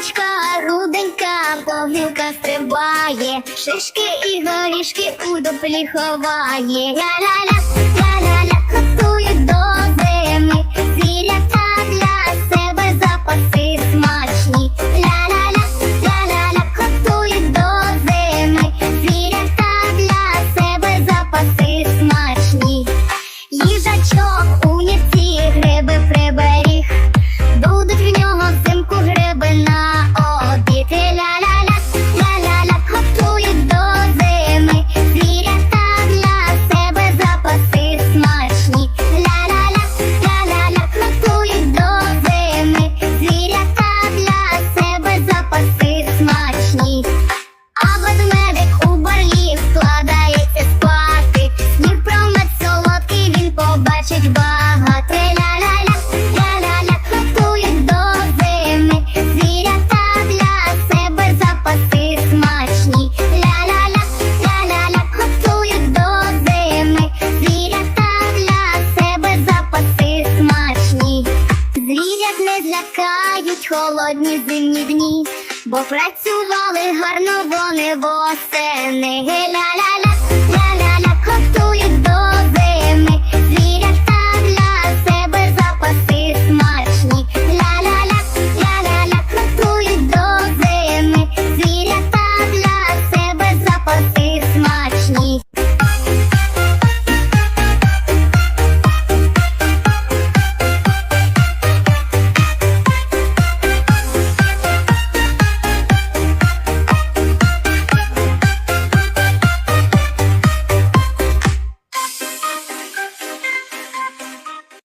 Руденька, по гілках стрибає, шишки і горішки у дуплі ховає. Ля-ля-ля, багато. Ля-ля-ля, ля-ля-ля, готують до зими. Себе запаси смачні. Ля-ля-ля, ля-ля-ля, готують себе запаси смачні. Звірят не злякають холодні зимні дні, бо працювали гарно вони восени. Ля-ля-ля,